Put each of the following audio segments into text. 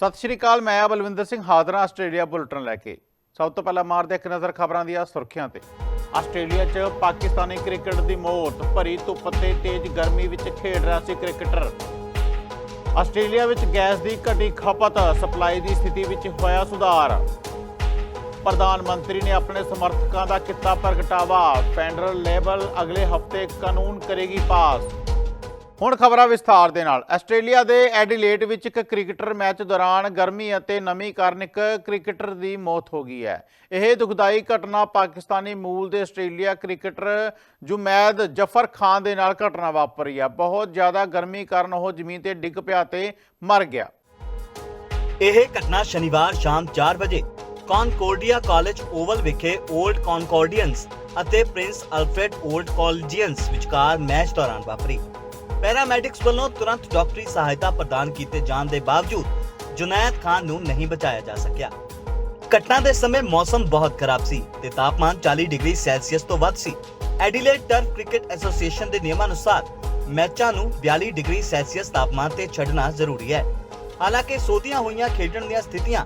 ਸਤਿ ਸ਼੍ਰੀ ਅਕਾਲ, ਮੈਂ ਆ ਬਲਵਿੰਦਰ ਸਿੰਘ, ਹਾਜ਼ਰਾਂ ਆਸਟ੍ਰੇਲੀਆ ਬੁਲਟਨ ਲੈ ਕੇ। ਸਭ ਤੋਂ ਪਹਿਲਾਂ ਮਾਰਦੇ ਇੱਕ ਨਜ਼ਰ ਖਬਰਾਂ ਦੀਆਂ ਸੁਰਖੀਆਂ ਤੇ। ਆਸਟ੍ਰੇਲੀਆ 'ਚ ਪਾਕਿਸਤਾਨੀ ਕ੍ਰਿਕਟ ਦੀ ਮੌਤ, ਭਰੀ ਧੁੱਪ ਤੇ ਤੇਜ਼ ਗਰਮੀ ਵਿੱਚ ਖੇਡ ਰਿਹਾ ਸੀ ਕ੍ਰਿਕਟਰ। ਆਸਟ੍ਰੇਲੀਆ ਵਿੱਚ ਗੈਸ ਦੀ ਘਟੀ ਖਪਤ, ਸਪਲਾਈ ਦੀ ਸਥਿਤੀ ਵਿੱਚ ਹੋਇਆ ਸੁਧਾਰ। ਪ੍ਰਧਾਨ ਮੰਤਰੀ ਨੇ ਆਪਣੇ ਸਮਰਥਕਾਂ ਦਾ ਕੀਤਾ ਪ੍ਰਗਟਾਵਾ। ਫੈਡਰਲ ਲੈਵਲ ਅਗਲੇ ਹਫ਼ਤੇ ਕਾਨੂੰਨ ਕਰੇਗੀ ਪਾਸ। ਹੁਣ ਖਬਰਾਂ ਵਿਸਥਾਰ ਦੇ ਨਾਲ। ਆਸਟ੍ਰੇਲੀਆ ਦੇ ਐਡੀਲੇਡ ਵਿੱਚ ਇੱਕ ਕ੍ਰਿਕਟਰ ਮੈਚ ਦੌਰਾਨ ਗਰਮੀ ਅਤੇ ਨਮੀ ਕਾਰਨ ਇੱਕ ਕ੍ਰਿਕਟਰ ਦੀ ਮੌਤ ਹੋ ਗਈ ਹੈ। ਇਹ ਦੁਖਦਾਈ ਘਟਨਾ ਪਾਕਿਸਤਾਨੀ ਮੂਲ ਦੇ ਆਸਟ੍ਰੇਲੀਆ ਕ੍ਰਿਕਟਰ ਜੁਮੈਦ ਜਫਰ ਖਾਨ ਦੇ ਨਾਲ ਘਟਨਾ ਵਾਪਰੀ ਹੈ। ਬਹੁਤ ਜ਼ਿਆਦਾ ਗਰਮੀ ਕਾਰਨ ਉਹ ਜ਼ਮੀਨ ਤੇ ਡਿੱਗ ਪਿਆ ਤੇ ਮਰ ਗਿਆ। ਇਹ ਘਟਨਾ ਸ਼ਨੀਵਾਰ ਸ਼ਾਮ 4 ਵਜੇ ਕੌਨਕੋਰਡੀਆ ਕਾਲਜ ਓਵਲ ਵਿਖੇ 올ਡ ਕੌਨਕੋਰਡੀਅਨਸ ਅਤੇ ਪ੍ਰਿੰਸ ਅਲਫਰੈਡ 올ਡ ਕਾਲਜੀਅਨਸ ਵਿਚਕਾਰ ਮੈਚ ਦੌਰਾਨ ਵਾਪਰੀ। ਪੈਰਾਮੈਡਿਕਸ ਵੱਲੋਂ ਤੁਰੰਤ ਡਾਕਟਰੀ ਸਹਾਇਤਾ ਪ੍ਰਦਾਨ ਕੀਤੇ ਜਾਣ ਦੇ ਬਾਵਜੂਦ ਜੁਨੈਦ ਖਾਨ ਨੂੰ ਨਹੀਂ ਬਚਾਇਆ ਜਾ ਸਕਿਆ। ਘਟਨਾ ਦੇ ਸਮੇਂ ਮੌਸਮ ਬਹੁਤ ਖਰਾਬ ਸੀ ਤੇ ਤਾਪਮਾਨ 40 ਡਿਗਰੀ ਸੈਲਸੀਅਸ ਤੋਂ ਵੱਧ ਸੀ। ਐਡੀਲੇਡ ਟਰਫ ਕ੍ਰਿਕਟ ਐਸੋਸੀਏਸ਼ਨ ਦੇ ਨਿਯਮਾਂ ਅਨੁਸਾਰ ਮੈਚਾਂ ਨੂੰ 42 ਡਿਗਰੀ ਸੈਲਸੀਅਸ ਤਾਪਮਾਨ ਤੇ ਛੱਡਣਾ ਜ਼ਰੂਰੀ ਹੈ। ਹਾਲਾਂਕਿ ਸੋਧੀਆਂ ਹੋਈਆਂ ਖੇਡਣ ਦੀਆਂ ਸਥਿਤੀਆਂ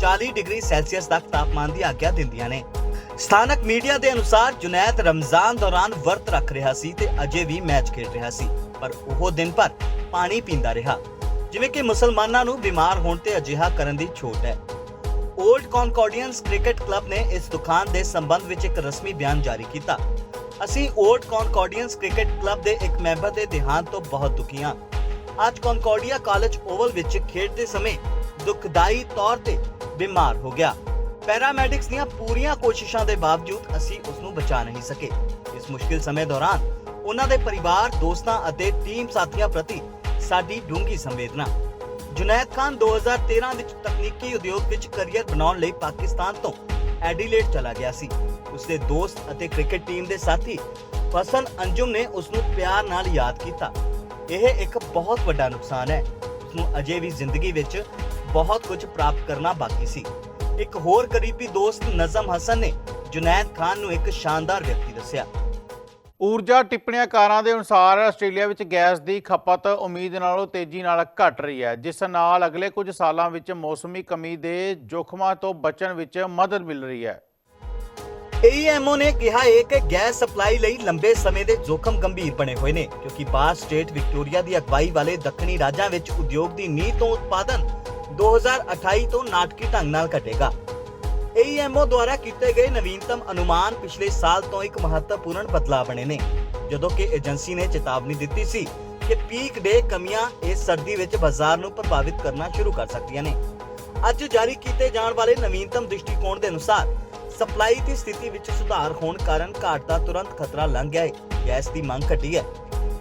40 ਡਿਗਰੀ ਸੈਲਸੀਅਸ ਤੱਕ ਤਾਪਮਾਨ ਦੀ ਆਗਿਆ ਦਿੰਦੀਆਂ ਨੇ। ਸਥਾਨਕ ਮੀਡੀਆ ਦੇ ਅਨੁਸਾਰ ਜੁਨੈਦ ਰਮਜ਼ਾਨ ਦੌਰਾਨ ਵਰਤ ਰੱਖ ਰਿਹਾ ਸੀ ਤੇ ਅਜੇ ਵੀ ਮੈਚ ਖੇਡ ਰਿਹਾ ਸੀ। ਪਰ ਉਹ ਦਿਨ ਭਰ ਪਾਣੀ ਪੀਂਦਾ ਰਿਹਾ। ਜਿਵੇਂ ਕਿ ਮੁਸਲਮਾਨਾਂ ਨੂੰ ਬਿਮਾਰ ਹੋਣ ਤੇ ਅਜਿਹਾ ਕਰਨ ਦੀ ਛੋਟ ਹੈ। 올ਡ ਕੌਨਕੋਰਡੀਅਨਸ ਕ੍ਰਿਕਟ ਕਲੱਬ ਨੇ ਇਸ ਦੁਕਾਨ ਦੇ ਸੰਬੰਧ ਵਿੱਚ ਇੱਕ ਰਸਮੀ ਬਿਆਨ ਜਾਰੀ ਕੀਤਾ। ਅਸੀਂ 올ਡ ਕੌਨਕੋਰਡੀਅਨਸ ਕ੍ਰਿਕਟ ਕਲੱਬ ਦੇ ਇੱਕ ਮੈਂਬਰ ਦੇ ਦੇਹਾਂਤ ਤੋਂ ਬਹੁਤ ਦੁਖੀ ਹਾਂ। ਅੱਜ ਕੌਨਕੋਰਡੀਆ ਕਾਲਜ ਓਵਲ ਵਿੱਚ ਖੇਡਦੇ ਸਮੇਂ ਦੁਖਦਾਈ ਤੌਰ ਤੇ ਬਿਮਾਰ ਹੋ ਗਿਆ। ਪੈਰਾਮੈਡਿਕਸ ਦੀਆਂ ਪੂਰੀਆਂ ਕੋਸ਼ਿਸ਼ਾਂ ਦੇ ਬਾਵਜੂਦ ਅਸੀਂ ਉਸ ਨੂੰ ਬਚਾ ਨਹੀਂ ਸਕੇ। ਇਸ ਮੁਸ਼ਕਿਲ ਸਮੇਂ ਦੌਰਾਨ ਉਹਨਾਂ ਦੇ ਪਰਿਵਾਰ, ਦੋਸਤਾਂ ਅਤੇ ਟੀਮ ਸਾਥੀਆਂ ਪ੍ਰਤੀ ਸਾਡੀ ਡੂੰਘੀ ਸੰਵੇਦਨਾ। ਜੁਨੈਦ ਖਾਨ 2013 ਵਿੱਚ ਤਕਨੀਕੀ ਉਦਯੋਗ ਵਿੱਚ ਕੈਰੀਅਰ ਬਣਾਉਣ ਲਈ ਪਾਕਿਸਤਾਨ ਤੋਂ ਐਡੀਲੇਡ ਚਲਾ ਗਿਆ ਸੀ। ਉਸਦੇ ਦੋਸਤ ਅਤੇ ਕ੍ਰਿਕਟ ਟੀਮ ਦੇ ਸਾਥੀ ਫਸਲ ਅੰਜੁਮ ਨੇ ਉਸ ਨੂੰ ਪਿਆਰ ਨਾਲ ਯਾਦ ਕੀਤਾ। ਇਹ ਇੱਕ ਬਹੁਤ ਵੱਡਾ ਨੁਕਸਾਨ ਹੈ। ਉਸ ਨੂੰ ਅਜੇ ਵੀ ਜ਼ਿੰਦਗੀ ਵਿੱਚ ਬਹੁਤ ਕੁਝ ਪ੍ਰਾਪਤ ਕਰਨਾ ਬਾਕੀ ਸੀ। ਇੱਕ ਹੋਰ ਕਰੀਬੀ ਦੋਸਤ ਨਜ਼ਮ ਹਸਨ ਨੇ ਜੁਨੈਦ ਖਾਨ ਨੂੰ ਇੱਕ ਸ਼ਾਨਦਾਰ ਵਿਅਕਤੀ ਦੱਸਿਆ। ਊਰਜਾ ਟਿੱਪਣੀਆਂਕਾਰਾਂ ਦੇ ਅਨੁਸਾਰ ਆਸਟ੍ਰੇਲੀਆ ਵਿੱਚ ਗੈਸ ਦੀ ਖਪਤ ਉਮੀਦ ਨਾਲੋਂ ਤੇਜ਼ੀ ਨਾਲ ਘਟ ਰਹੀ ਹੈ, ਜਿਸ ਨਾਲ ਅਗਲੇ ਕੁਝ ਸਾਲਾਂ ਵਿੱਚ ਮੌਸਮੀ ਕਮੀ ਦੇ ਜੋਖਮਾਂ ਤੋਂ ਬਚਣ ਵਿੱਚ ਮਦਦ ਮਿਲ ਰਹੀ ਹੈ। ਏਐਮਓ ਨੇ ਕਿਹਾ ਹੈ ਕਿ ਗੈਸ ਸਪਲਾਈ ਲਈ ਲੰਬੇ ਸਮੇਂ ਦੇ ਜੋਖਮ ਗੰਭੀਰ ਬਣੇ ਹੋਏ ਨੇ, ਕਿਉਂਕਿ ਬਾਰ ਸਟੇਟ ਵਿਕਟੋਰੀਆ ਦੀ ਅਗਵਾਈ ਵਾਲੇ ਦੱਖਣੀ ਰਾਜਾਂ ਵਿੱਚ ਉਦਯੋਗ ਦੀ ਨੀਂਹ ਤੋਂ ਉਤਪਾਦਨ 2028 ਤੋਂ ਨਾਟਕੀ ਢੰਗ ਨਾਲ ਘਟੇਗਾ। ਏਐਮਓ ਦੁਆਰਾ ਕੀਤੇ ਗਏ ਨਵੀਨਤਮ ਅਨੁਮਾਨ ਪਿਛਲੇ ਸਾਲ ਤੋਂ ਇੱਕ ਮਹੱਤਵਪੂਰਨ ਬਦਲਾਅ ਬਣੇ ਨੇ। ਜਦੋਂ ਕਿ ਏਜੰਸੀ ਨੇ ਚੇਤਾਵਨੀ ਦਿੱਤੀ ਸੀ ਕਿ ਪੀਕ ਡੇ ਕਮੀਆਂ ਇਸ ਸਰਦੀ ਵਿੱਚ ਬਾਜ਼ਾਰ ਨੂੰ ਪ੍ਰਭਾਵਿਤ ਕਰਨਾ ਸ਼ੁਰੂ ਕਰ ਸਕਦੀਆਂ ਨੇ। ਅੱਜ ਜਾਰੀ ਕੀਤੇ ਜਾਣ ਵਾਲੇ ਨਵੀਨਤਮ ਦ੍ਰਿਸ਼ਟੀਕੋਣ ਦੇ ਅਨੁਸਾਰ ਸਪਲਾਈ ਦੀ ਸਥਿਤੀ ਵਿੱਚ ਸੁਧਾਰ ਹੋਣ ਕਾਰਨ ਘਾਟ ਦਾ ਤੁਰੰਤ ਖਤਰਾ ਲੰਘ ਗਿਆ ਹੈ। ਗੈਸ ਦੀ ਮੰਗ ਘਟੀ ਹੈ।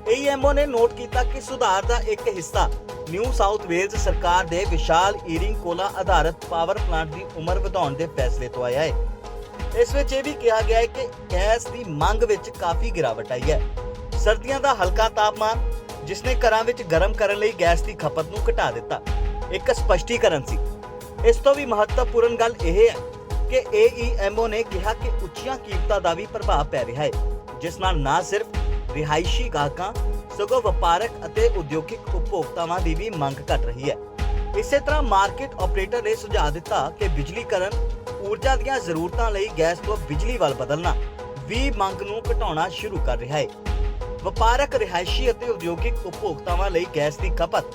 ਏਐਮਓ ਨੇ ਨੋਟ ਕੀਤਾ ਕਿ ਸੁਧਾਰ ਦਾ ਇੱਕ ਹਿੱਸਾ ਨਿਊ ਸਾਊਥ ਵੇਲਜ਼ ਸਰਕਾਰ ਦੇ ਵਿਸ਼ਾਲ ਈਰਿੰਗ ਕੋਲਾ ਆਧਾਰਿਤ ਪਾਵਰ ਪਲਾਂਟ ਦੀ ਉਮਰ ਵਧਾਉਣ ਦੇ ਫੈਸਲੇ ਤੋਂ ਆਇਆ ਹੈ। ਇਸ ਵਿੱਚ ਇਹ ਵੀ ਕਿਹਾ ਗਿਆ ਹੈ ਕਿ ਗੈਸ ਦੀ ਮੰਗ ਵਿੱਚ ਕਾਫੀ ਗਿਰਾਵਟ ਆਈ ਹੈ। ਸਰਦੀਆਂ ਦਾ ਹਲਕਾ ਤਾਪਮਾਨ, ਜਿਸ ਨੇ ਘਰਾਂ ਵਿੱਚ ਗਰਮ ਕਰਨ ਲਈ ਗੈਸ ਦੀ ਖਪਤ ਨੂੰ ਘਟਾ ਦਿੱਤਾ, ਇੱਕ ਸਪਸ਼ਟੀਕਰਨ ਸੀ। ਇਸ ਤੋਂ ਵੀ ਮਹੱਤਵਪੂਰਨ ਗੱਲ ਇਹ ਹੈ ਕਿ AEMO ਨੇ ਕਿਹਾ ਕਿ ਉੱਚੀਆਂ ਕੀਮਤਾਂ ਦਾ ਵੀ ਪ੍ਰਭਾਵ ਪੈ ਰਿਹਾ ਹੈ, ਜਿਸ ਨਾਲ ਨਾ ਸਿਰਫ ਰਿਹਾਇਸ਼ੀ ਗਾਹਕਾਂ ਸਗੋਂ ਵਪਾਰਕ ਅਤੇ ਉਦਯੋਗਿਕ ਉਪਭੋਗਤਾਵਾਂ ਦੀ ਵੀ ਮੰਗ ਘਟ ਰਹੀ ਹੈ। ਇਸੇ ਤਰ੍ਹਾਂ ਮਾਰਕੀਟ ਆਪਰੇਟਰ ਨੇ ਸੁਝਾਅ ਦਿੱਤਾ ਕਿ ਬਿਜਲੀਕਰਨ ਊਰਜਾ ਦੀਆਂ ਜ਼ਰੂਰਤਾਂ ਲਈ ਗੈਸ ਤੋਂ ਬਿਜਲੀ ਵੱਲ ਬਦਲਣਾ ਵੀ ਮੰਗ ਨੂੰ ਘਟਾਉਣਾ ਸ਼ੁਰੂ ਕਰ ਰਿਹਾ ਹੈ। ਵਪਾਰਕ ਰਿਹਾਇਸ਼ੀ ਅਤੇ ਉਦਯੋਗਿਕ ਉਪਭੋਗਤਾਵਾਂ ਲਈ ਗੈਸ ਦੀ ਖਪਤ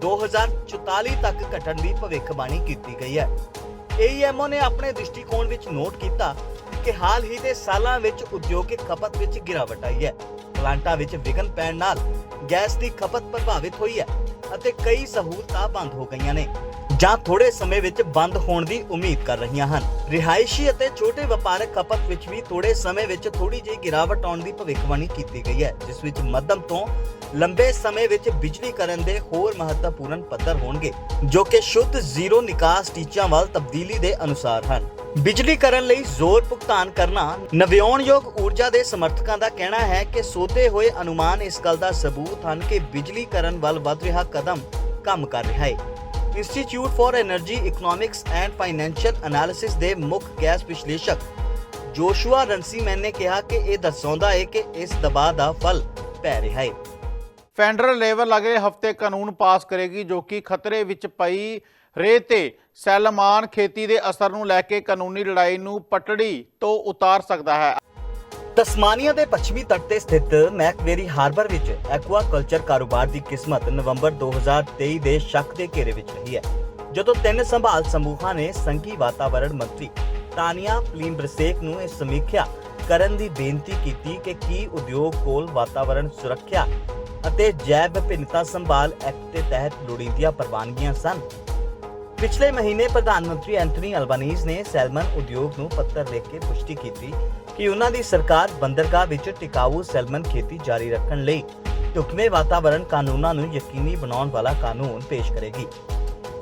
2044 ਤੱਕ ਘਟਣ ਦੀ ਭਵਿੱਖਬਾਣੀ ਕੀਤੀ ਗਈ ਹੈ। ਏਈਐਮਓ ਨੇ ਆਪਣੇ ਦ੍ਰਿਸ਼ਟੀਕੋਣ ਵਿੱਚ ਨੋਟ ਕੀਤਾ ਕਿ ਹਾਲ ਹੀ ਦੇ ਸਾਲਾਂ ਵਿੱਚ ਉਦਯੋਗਿਕ ਖਪਤ ਵਿੱਚ ਗਿਰਾਵਟ ਆਈ ਹੈ। ਪਲਾਂਟਾਂ ਵਿੱਚ ਵਿਘਨ ਪੈਣ ਨਾਲ ਗੈਸ ਦੀ ਖਪਤ ਪ੍ਰਭਾਵਿਤ ਹੋਈ ਹੈ ਅਤੇ ਕਈ ਸਹੂਲਤਾਂ ਬੰਦ ਹੋ ਗਈਆਂ ਨੇ, ਜਾਂ ਥੋੜੇ ਸਮੇਂ ਵਿੱਚ ਬੰਦ ਹੋਣ ਦੀ ਉਮੀਦ ਕਰ ਰਹੀਆਂ ਹਨ। ਰਿਹਾਇਸ਼ੀ ਅਤੇ ਛੋਟੇ ਵਪਾਰਕ ਖਪਤ ਵਿੱਚ ਵੀ ਥੋੜੇ ਸਮੇਂ ਵਿੱਚ ਥੋੜੀ ਜਿਹੀ ਗਿਰਾਵਟ ਆਉਣ ਦੀ ਭਵਿੱਖਬਾਣੀ ਕੀਤੀ ਗਈ ਹੈ, ਜਿਸ ਵਿੱਚ ਮੱਧਮ ਤੋਂ ਲੰਬੇ ਸਮੇਂ ਵਿੱਚ ਬਿਜਲੀਕਰਨ ਦੇ ਹੋਰ ਮਹੱਤਵਪੂਰਨ ਪੱਧਰ ਹੋਣਗੇ, ਜੋ ਕਿ ਸ਼ੁੱਧ ਜ਼ੀਰੋ ਨਿਕਾਸ ਟੀਚਿਆਂ ਵੱਲ ਤਬਦੀਲੀ ਦੇ ਅਨੁਸਾਰ ਹਨ। ਬਿਜਲੀ ਕਰਨ ਲਈ ਜ਼ੋਰ ਭੁਗਤਾਨ ਕਰਨਾ ਨਵਿਆਉਣਯੋਗ ਊਰਜਾ ਦੇ ਸਮਰਥਕਾਂ ਦਾ ਕਹਿਣਾ ਹੈ ਕਿ ਸੋਤੇ ਹੋਏ ਅਨੁਮਾਨ ਇਸ ਗੱਲ ਦਾ ਸਬੂਤ ਹਨ ਕਿ ਬਿਜਲੀ ਕਰਨ ਵੱਲ ਵੱਧ ਰਿਹਾ ਕਦਮ ਕੰਮ ਕਰ ਰਿਹਾ ਹੈ। Institute for energy economics and financial analysis ਦੇ ਮੁੱਖ ਗੈਸ ਵਿਸ਼ਲੇਸ਼ਕ ਜੋਸ਼ੂਆ ਰੰਸੀਮੈਨ ਨੇ ਕਿਹਾ ਕਿ ਇਹ ਦਰਸਾਉਂਦਾ ਹੈ ਕਿ ਇਸ ਦਬਾਅ ਦਾ ਫਲ ਪੈ ਰਿਹਾ ਹੈ। ਫੈਡਰਲ ਲੇਵਰ ਅਗਲੇ ਹਫ਼ਤੇ ਕਾਨੂੰਨ ਪਾਸ ਕਰੇਗੀ ਜੋ ਕਿ ਖਤਰੇ ਵਿੱਚ ਪਈ ਰੇਤ ਤੇ ਸੈਲਮਾਨ ਖੇਤੀ ਦੇ ਅਸਰ ਨੂੰ ਲੈ ਕੇ ਕਾਨੂੰਨੀ ਲੜਾਈ ਨੂੰ ਪਟੜੀ ਤੋਂ ਉਤਾਰ ਸਕਦਾ ਹੈ। ਤਸਮਾਨੀਆ ਦੇ ਪੱਛਮੀ ਤੱਟ ਤੇ ਸਥਿਤ ਮੈਕਵੇਰੀ ਹਾਰਬਰ ਵਿੱਚ ਐਕਵਾ ਕਾਰੋਬਾਰ ਦੀ ਕਿਸਮਤ ਨਵੰਬਰ 2023 ਦੇ ਸ਼ੱਕ ਦੇ ਘੇਰੇ ਵਿੱਚ ਰਹੀ ਹੈ। ਜਦੋਂ ਤਿੰਨ ਸੰਭਾਲ ਸਮੂਹਾਂ ਨੇ ਸੰਘੀ ਵਾਤਾਵਰਣ ਮੰਤਰੀ ਤਾਨੀਆ ਪਲੀਮਬਰਸੇਕ ਨੂੰ ਇਹ ਸਮੀਖਿਆ ਕਰਨ ਦੀ ਬੇਨਤੀ ਕੀਤੀ ਕਿ ਕੀ ਉਦਯੋਗ ਕੋਲ ਵਾਤਾਵਰਣ ਸੁਰੱਖਿਆ ਅਤੇ ਜੈਵ ਵਿਭਿੰਨਤਾ ਸੰਭਾਲ ਐਕਟ ਦੇ ਤਹਿਤ ਲੋੜੀਂਦੀਆਂ ਪ੍ਰਵਾਨਗੀਆਂ ਸਨ ਪਿਛਲੇ ਮਹੀਨੇ ਪ੍ਰਧਾਨ ਮੰਤਰੀ ਐਂਥਨੀ ਅਲਬਾਨੀਜ਼ ਨੇ ਸੈਲਮਨ ਉਦਯੋਗ ਨੂੰ ਪੱਤਰ ਲਿਖ ਕੇ ਪੁਸ਼ਟੀ ਕੀਤੀ ਕਿ ਉਹਨਾਂ ਦੀ ਸਰਕਾਰ ਬੰਦਰਗਾਹ ਵਿੱਚ ਟਿਕਾਊ ਸੈਲਮਨ ਖੇਤੀ ਜਾਰੀ ਰੱਖਣ ਲਈ ਢੁਕਵੇਂ ਵਾਤਾਵਰਣ ਕਾਨੂੰਨਾਂ ਨੂੰ ਯਕੀਨੀ ਬਣਾਉਣ ਵਾਲਾ ਕਾਨੂੰਨ ਪੇਸ਼ ਕਰੇਗੀ।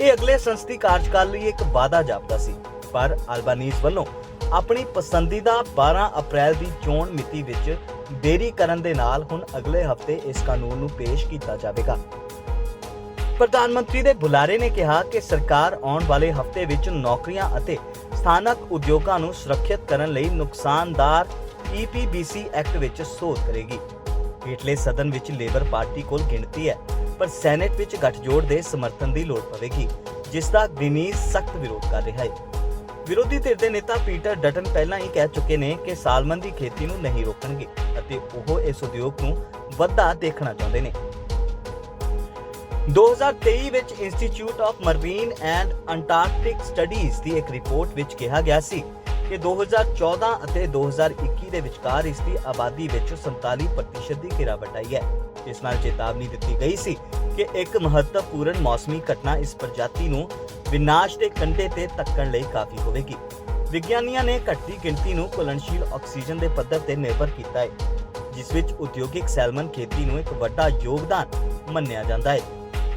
ਇਹ ਅਗਲੇ ਸੰਸਦੀ ਕਾਰਜਕਾਲ ਲਈ ਇੱਕ ਵਾਅਦਾ ਜਾਪਦਾ ਸੀ, ਪਰ ਅਲਬਾਨੀਜ਼ ਵੱਲੋਂ ਆਪਣੀ ਪਸੰਦੀਦਾ 12 ਅਪ੍ਰੈਲ ਦੀ ਚੋਣ ਮਿਤੀ ਵਿੱਚ ਦੇਰੀ ਕਰਨ ਦੇ ਨਾਲ ਹੁਣ ਅਗਲੇ ਹਫ਼ਤੇ ਇਸ ਕਾਨੂੰਨ ਨੂੰ ਪੇਸ਼ ਕੀਤਾ ਜਾਵੇਗਾ। ਪ੍ਰਧਾਨ ਮੰਤਰੀ ਦੇ ਬੁਲਾਰੇ ਨੇ ਕਿਹਾ ਕਿ ਸਰਕਾਰ ਆਉਣ ਵਾਲੇ ਹਫ਼ਤੇ ਵਿੱਚ ਨੌਕਰੀਆਂ ਅਤੇ ਸਥਾਨਕ ਉਦਯੋਗਾਂ ਨੂੰ ਸੁਰੱਖਿਅਤ ਕਰਨ ਲਈ ਨੁਕਸਾਨਦਾਰ EPBC ਐਕਟ ਵਿੱਚ ਸੋਧ ਕਰੇਗੀ। ਹੇਠਲੇ ਸਦਨ ਵਿੱਚ ਲੇਬਰ ਪਾਰਟੀ ਕੋਲ ਗਿਣਤੀ ਹੈ, ਪਰ ਸੈਨੇਟ ਵਿੱਚ ਗੱਠਜੋੜ ਦੇ ਸਮਰਥਨ ਦੀ ਲੋੜ ਪਵੇਗੀ, ਜਿਸ ਦਾ ਗ੍ਰੀਨੀਜ਼ ਸਖਤ ਵਿਰੋਧ ਕਰ ਰਿਹਾ ਹੈ। ਵਿਰੋਧੀ ਧਿਰ ਦੇ ਨੇਤਾ ਪੀਟਰ ਡਟਨ ਪਹਿਲਾਂ ਹੀ ਕਹਿ ਚੁੱਕੇ ਨੇ ਕਿ ਸਾਲਮਨ ਦੀ ਖੇਤੀ ਨੂੰ ਨਹੀਂ ਰੋਕਣਗੇ ਅਤੇ ਉਹ ਇਸ ਉਦਯੋਗ ਨੂੰ ਵੱਧਾ ਦੇਖਣਾ ਚਾਹੁੰਦੇ ਨੇ। 2023 ਵਿੱਚ institute of marine and Antarctic studies ਦੀ ਇੱਕ ਰਿਪੋਰਟ ਵਿੱਚ ਕਿਹਾ ਗਿਆ ਸੀ ਕਿ 2014 ਅਤੇ 2021 ਦੇ ਵਿਚਕਾਰ ਇਸ ਦੀ ਆਬਾਦੀ ਵਿੱਚ 47% ਦੀ ਗਿਰਾਵਟ ਆਈ ਹੈ। ਇਸ ਨਾਲ ਚੇਤਾਵਨੀ ਦਿੱਤੀ ਗਈ ਸੀ ਕਿ ਇੱਕ ਮਹੱਤਵਪੂਰਨ ਮੌਸਮੀ ਘਟਨਾ ਇਸ ਪ੍ਰਜਾਤੀ ਨੂੰ ਵਿਨਾਸ਼ ਦੇ ਕੰਢੇ ਤੇ ਧੱਕਣ ਲਈ ਕਾਫੀ ਹੋਵੇਗੀ। ਵਿਗਿਆਨੀਆਂ ਨੇ ਘਟਦੀ ਗਿਣਤੀ ਨੂੰ ਘੁਲਣਸ਼ੀਲ ਆਕਸੀਜਨ ਦੇ ਪੱਧਰ ਤੇ ਨਿਰਭਰ ਕੀਤਾ ਹੈ, ਜਿਸ ਵਿੱਚ ਉਦਯੋਗਿਕ ਸੈਲਮਨ ਖੇਤੀ ਨੂੰ ਇੱਕ ਵੱਡਾ ਯੋਗਦਾਨ ਮੰਨਿਆ ਜਾਂਦਾ ਹੈ।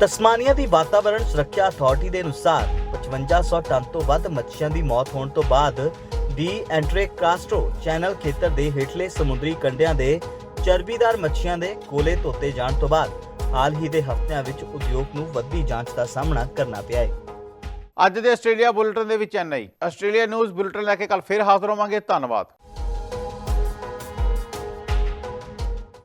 ਤਸਮਾਨੀਆ ਦੀ ਵਾਤਾਵਰਣ ਸੁਰੱਖਿਆ ਅਥਾਰਟੀ ਦੇ ਅਨੁਸਾਰ 5500 ਟਨ ਤੋਂ ਵੱਧ ਮੱਛੀਆਂ ਦੀ ਮੌਤ ਹੋਣ ਤੋਂ ਬਾਅਦ ਡੀ ਐਂਟਰੇਕਾਸਟਰੋ ਚੈਨਲ ਖੇਤਰ ਦੇ ਹੇਠਲੇ ਸਮੁੰਦਰੀ ਕੰਢਿਆਂ ਦੇ ਚਰਬੀਦਾਰ ਮੱਛੀਆਂ ਦੇ ਕੋਲੇ ਧੋਤੇ ਜਾਣ ਤੋਂ ਬਾਅਦ ਹਾਲ ਹੀ ਦੇ ਹਫ਼ਤਿਆਂ ਵਿੱਚ ਉਦਯੋਗ ਨੂੰ ਵੱਧਦੀ ਜਾਂਚ ਦਾ ਸਾਹਮਣਾ ਕਰਨਾ ਪਿਆ ਹੈ। ਅੱਜ ਦੇ ਆਸਟ੍ਰੇਲੀਆ ਬੁਲੇਟਿਨ ਦੇ ਵਿੱਚ ਇੰਨਾ ਆਸਟ੍ਰੇਲੀਆ ਨਿਊਜ਼ ਬੁਲੇਟਿਨ ਲੈ ਕੇ ਕੱਲ ਫਿਰ ਹਾਜ਼ਰ ਹੋਵਾਂਗੇ। ਧੰਨਵਾਦ।